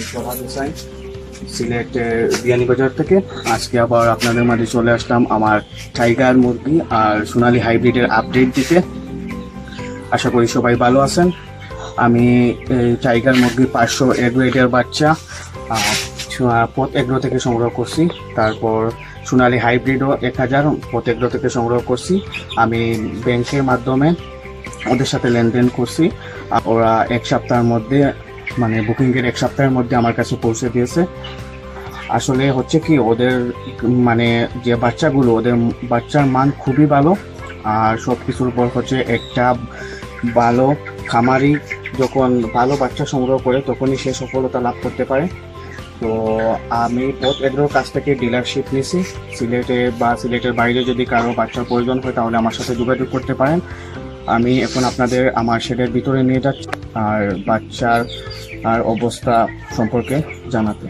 আমি বিয়ানীবাজার থেকে। আজকে আবার আপনাদের মাঝে চলে আসলাম আমার টাইগার মুরগি আর সোনালি হাইব্রিডের আপডেট দিতে। আশা করি সবাই ভালো আছেন। আমি টাইগার মুরগির পাঁচশো এগ্রেডের বাচ্চা পথ এগ্রো থেকে সংগ্রহ করছি। তারপর সোনালি হাইব্রিডও এক হাজার পথ এগ্রো থেকে সংগ্রহ করছি। আমি ব্যাংকের মাধ্যমে ওদের সাথে লেনদেন করছি। ওরা এক সপ্তাহের মধ্যে মানে বুকিংয়ের এক সপ্তাহের মধ্যে আমার কাছে পৌঁছে দিয়েছে। আসলে হচ্ছে কি, ওদের মানে যে বাচ্চাগুলো, ওদের বাচ্চার মান খুবই ভালো। আর সব কিছুর উপর হচ্ছে একটা ভালো খামারি যখন ভালো বাচ্চা সংগ্রহ করে, তখনই সে সফলতা লাভ করতে পারে। তো আমি পথ এগ্রোর কাছ থেকে ডিলারশিপ নিছি। সিলেটে বা সিলেটের বাইরে যদি কারও বাচ্চার প্রয়োজন হয়, তাহলে আমার সাথে যোগাযোগ করতে পারেন। আমি এখন আপনাদের আমার শেডের ভিতরে নিয়ে যাচ্ছি আর বাচ্চার, আর অবস্থা সম্পর্কে জানাতে।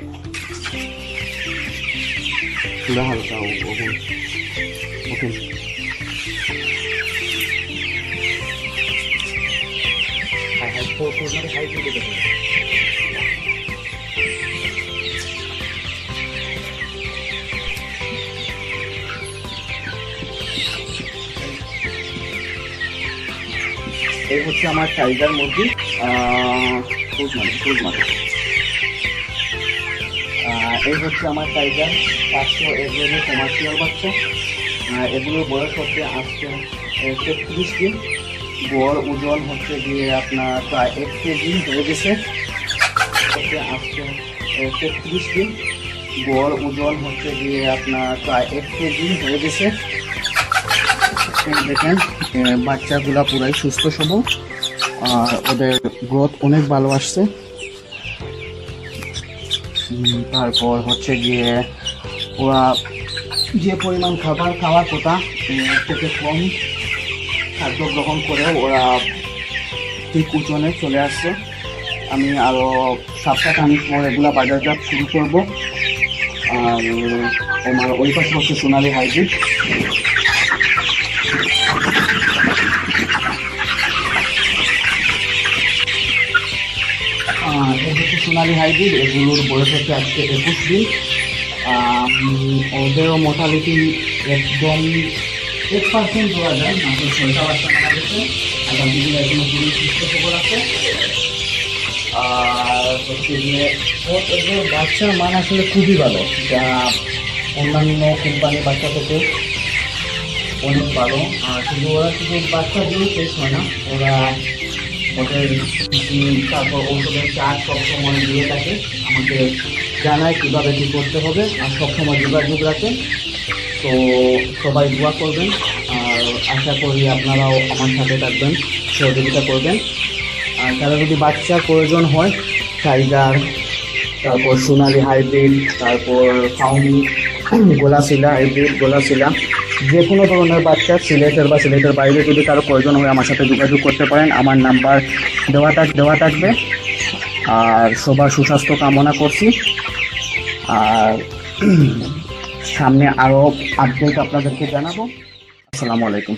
আপনাকে হাই এই হচ্ছে আমার টাইগার মুরগি ফুজ মানে ফুজ মানে। এই হচ্ছে আমার টাইগার পাঁচশো এগুলো কমার্শিয়াল বাচ্চা এগুলোর বয়স হচ্ছে আজকে তেত্রিশ দিন। গড় ওজন হচ্ছে গিয়ে আপনার প্রায় এক কেজি হয়ে গেছে। হচ্ছে আজকে তেত্রিশ দিন। গড় ওজন হচ্ছে গিয়ে আপনার প্রায় এক কেজি হয়ে গেছে। দেখেন বাচ্চাগুলা পুরাই সুস্থ সবল, আর ওদের গ্রোথ অনেক ভালো আসছে। তারপর হচ্ছে গিয়ে ওরা যে পরিমাণ খাবার খাওয়ার কথা থেকে কম খাদ্য গ্রহণ করেও ওরা ঠিক ওজনে চলে আসছে। আমি আরও সপ্তাহখানিক পর এগুলা বাজারজাত শুরু করব। আর আমার ওই পাশে হচ্ছে সোনালি হাইব্রিড। এই হচ্ছে সোনালি হাইব্রিড, এগুলোর বয়স হচ্ছে আজকে একুশ দিন। ওদেরও মোটালিটি একদম এক পার্সেন্ট ধরা যায়, মাত্র ছয়টা বাচ্চা মারা গেছে। আর বাকিগুলো এখনও পুরো সুস্থ খবর আছে। আর হচ্ছে ওর এগুলোর বাচ্চার মান আসলে খুবই ভালো। যা অন্যান্য কোম্পানির বাচ্চা থেকে অনেক ভালো। আর শুধু ওরা শুধু বাচ্চা দিয়ে শেষ হয় না, ওরা তারপর ওষুধের চার্জ সবসময় দিয়ে থাকে। আমাকে জানায় কীভাবে কী করতে হবে, আর সবসময় যোগাযোগ রাখে তো সবাই দোয়া করবেন, আর আশা করি আপনারাও আমার সাথে থাকবেন, সহযোগিতা করবেন। আর তারা যদি বাচ্চার প্রয়োজন হয় টাইগার তারপর সোনালি হাইব্রিড তারপর ফাউনি গোলাশিলা হাইব্রিড গোলাশিলা। যে কোনো ধরনের বাচ্চা, সিলেটের বা সিলেটের বাইরে যদি কারও প্রয়োজন হয় আমার সাথে যোগাযোগ করতে পারেন। আমার নাম্বার দেওয়া থাক দেওয়া থাকবে। আর সবার সুস্বাস্থ্য কামনা করছি। আর সামনে আরও আপডেট আপনাদেরকে জানাব। আসসালামু আলাইকুম।